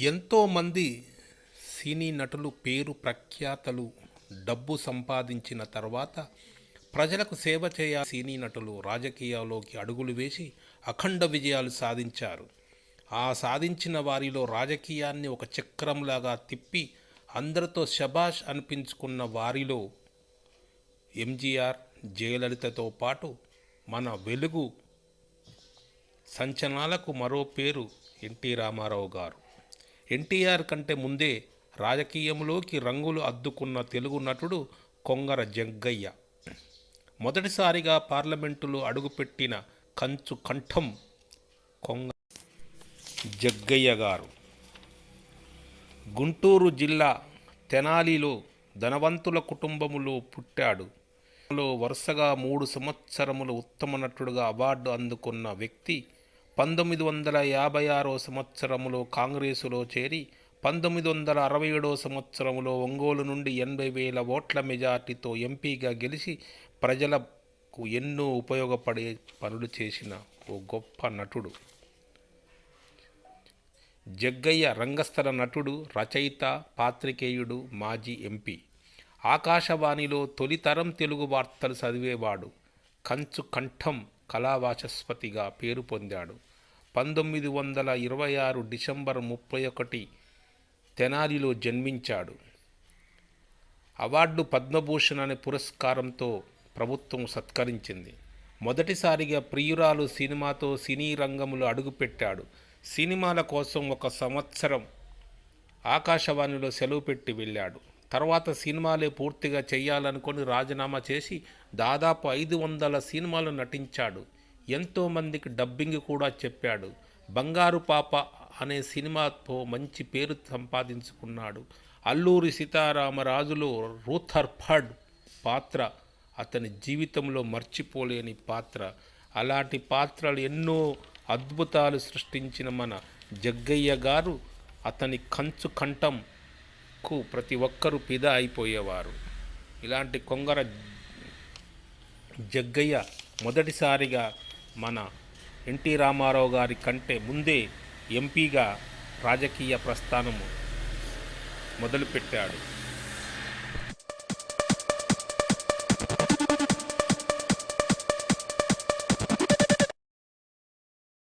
ఎంతోమంది సినీ నటులు పేరు ప్రఖ్యాతలు డబ్బు సంపాదించిన తర్వాత ప్రజలకు సేవ చేయ సినీ నటులు రాజకీయాల్లోకి అడుగులు వేసి అఖండ విజయాలు సాధించారు. ఆ సాధించిన వారిలో రాజకీయాన్ని ఒక చక్రంలాగా తిప్పి అందరితో శబాష్ అనిపించుకున్న వారిలో ఎంజీఆర్ జయలలితతో పాటు మన వెలుగు సంచలనాలకు మరో పేరు ఎన్టీ రామారావు గారు. ఎన్టీఆర్ కంటే ముందే రాజకీయంలోకి రంగులు అద్దుకున్న తెలుగు నటుడు కొంగర జగ్గయ్య మొదటిసారిగా పార్లమెంటులో అడుగుపెట్టిన కంచు కంఠం కొంగ జగ్గయ్య గారు. గుంటూరు జిల్లా తెనాలిలో ధనవంతుల కుటుంబములో పుట్టాడు. వరుసగా మూడు సంవత్సరములు ఉత్తమ నటుడుగా అవార్డు అందుకున్న వ్యక్తి పంతొమ్మిది వందల యాభై ఆరో సంవత్సరములో కాంగ్రెసులో చేరి పంతొమ్మిది వందల అరవై ఏడో సంవత్సరంలో ఒంగోలు నుండి ఎనభై వేల ఓట్ల మెజార్టీతో ఎంపీగా గెలిచి ప్రజలకు ఎన్నో ఉపయోగపడే పనులు చేసిన ఓ గొప్ప నటుడు. జగ్గయ్య రంగస్థల నటుడు రచయిత పాత్రికేయుడు మాజీ ఎంపీ. ఆకాశవాణిలో తొలితరం తెలుగు వార్తలు చదివేవాడు. కంచు కంఠం కళావాచస్పతిగా పేరు పొందాడు. పంతొమ్మిది వందల ఇరవై ఆరు డిసెంబర్ ముప్పై ఒకటి తెనాలిలో జన్మించాడు. అవార్డు పద్మభూషణ్ అనే పురస్కారంతో ప్రభుత్వం సత్కరించింది. మొదటిసారిగా ప్రియురాలు సినిమాతో సినీ రంగంలో అడుగుపెట్టాడు. సినిమాల కోసం ఒక సంవత్సరం ఆకాశవాణిలో సెలవు పెట్టి వెళ్ళాడు. తర్వాత సినిమాలే పూర్తిగా చేయాలనుకొని రాజీనామా చేసి దాదాపు ఐదు వందల సినిమాలు నటించాడు. ఎంతోమందికి డబ్బింగ్ కూడా చెప్పాడు. బంగారు పాప అనే సినిమాతో మంచి పేరు సంపాదించుకున్నాడు. అల్లూరి సీతారామరాజులో రూథర్ఫర్డ్ పాత్ర అతని జీవితంలో మర్చిపోలేని పాత్ర. అలాంటి పాత్రలు ఎన్నో అద్భుతాలు సృష్టించిన మన జగ్గయ్య గారు అతని కంచు కంఠం కు ప్రతి ఒక్కరూ పిద అయిపోయేవారు. ఇలాంటి కొంగర జగ్గయ్య మొదటిసారిగా మన ఎన్టీ రామారావు గారి కంటే ముందే ఎంపీగా రాజకీయ ప్రస్థానము మొదలుపెట్టాడు.